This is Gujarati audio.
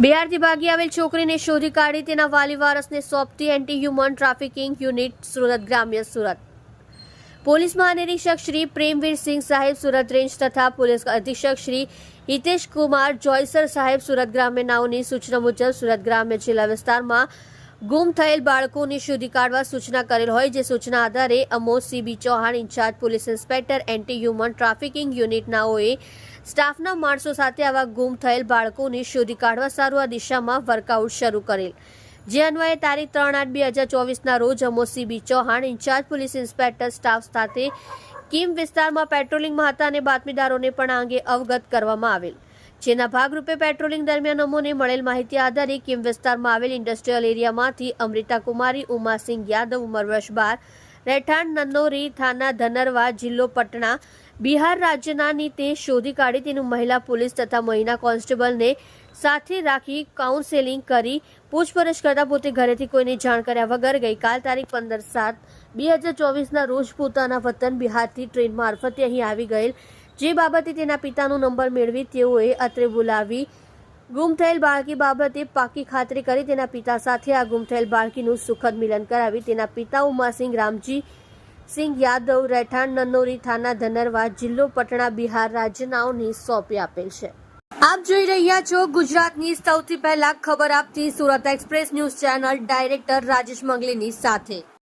બિહારથી ભાગી આવેલ છોકરીને શોધી કાઢી તેના વાલી વારસને સોંપતી anti human trafficking unit Surat ગ્રામ્ય સુરત. પોલીસ મહાનિરીક્ષક શ્રી પ્રેમવીર સિંહ સાહેબ સુરત રેન્જ તથા પોલીસ અધિક્ષક શ્રી હિતેશ કુમાર જોયસર સાહેબ સુરત ગ્રામ્ય નાઓની સૂચના મુજબ સુરત ગ્રામ્ય જિલ્લા વિસ્તારમાં ગુમ થયેલ બાળકોની શોધી કાઢવા સૂચના કરેલ હોય, જે સૂચના આધારે Amod CB Chauhan incharge police inspector, anti human trafficking યુનિટનાઓએ સ્ટાફના માણસો સાથે આવા ગુમ થયેલ બાળકોને શોધી કાઢવા સારું આ દિશામાં વર્કઆઉટ શરૂ કરેલ. જે અન્વયે તારીખ ત્રણ આઠ બે હજાર ચોવીસના રોજ Amod CB Chauhan incharge police inspector, staff સાથે કિમ વિસ્તારમાં પેટ્રોલિંગમાં હતા અને બાતમીદારોને પણ આ અંગે અવગત કરવામાં આવેલ. જેના ભાગરૂપે પેટ્રોલિંગ દરમિયાન અમોને મળેલ માહિતી આધારે કિમ વિસ્તારમાં આવેલ ઇન્ડસ્ટ્રીયલ એરિયામાંથી અમૃતા કુમારી ઉમાસિંહ યાદવ ઉંમર વર્ષ બાર, રહેઠાણ નન્નોરી થાના ધનરવા, જિલ્લો પટણા, બિહાર રાજ્યનાની તે શોધી કાઢી તેનું મહિલા પોલીસ તથા મહિલા કોન્સ્ટેબલને સાથે રાખી કાઉન્સેલિંગ કરી પૂછપરછ કરતા પોતે ઘરેથી કોઈને જાણ કર્યા વગર ગઈકાલ તારીખ પંદર સાત, બે હજાર ચોવીસના રોજ પોતાના વતન બિહારથી ટ્રેન મારફતે અહીં આવી ગયેલ જે બાબતે તેના પિતાનો નંબર મેળવી તેઓએ અત્રે બોલાવી. ગુમ થયેલ બાળકી બાબતે પાકી ખાતરી કરી તેના પિતા સાથે આ ગુમ થયેલ બાળકીનું સુખદ મિલન કરાવી. તેના પિતા ઉમાસિંહ રામજી સિંહ યાદવ રહેઠાણ નન્નોરી થાના ધનરવા જિલ્લો પટણા બિહાર રાજ્યનાઓને સોંપી આપેલ છે. આપ જોઈ રહ્યા છો ગુજરાતની સૌથી પહેલા ખબર આપતી Surat express news channel director Rajesh મંગલીની સાથે.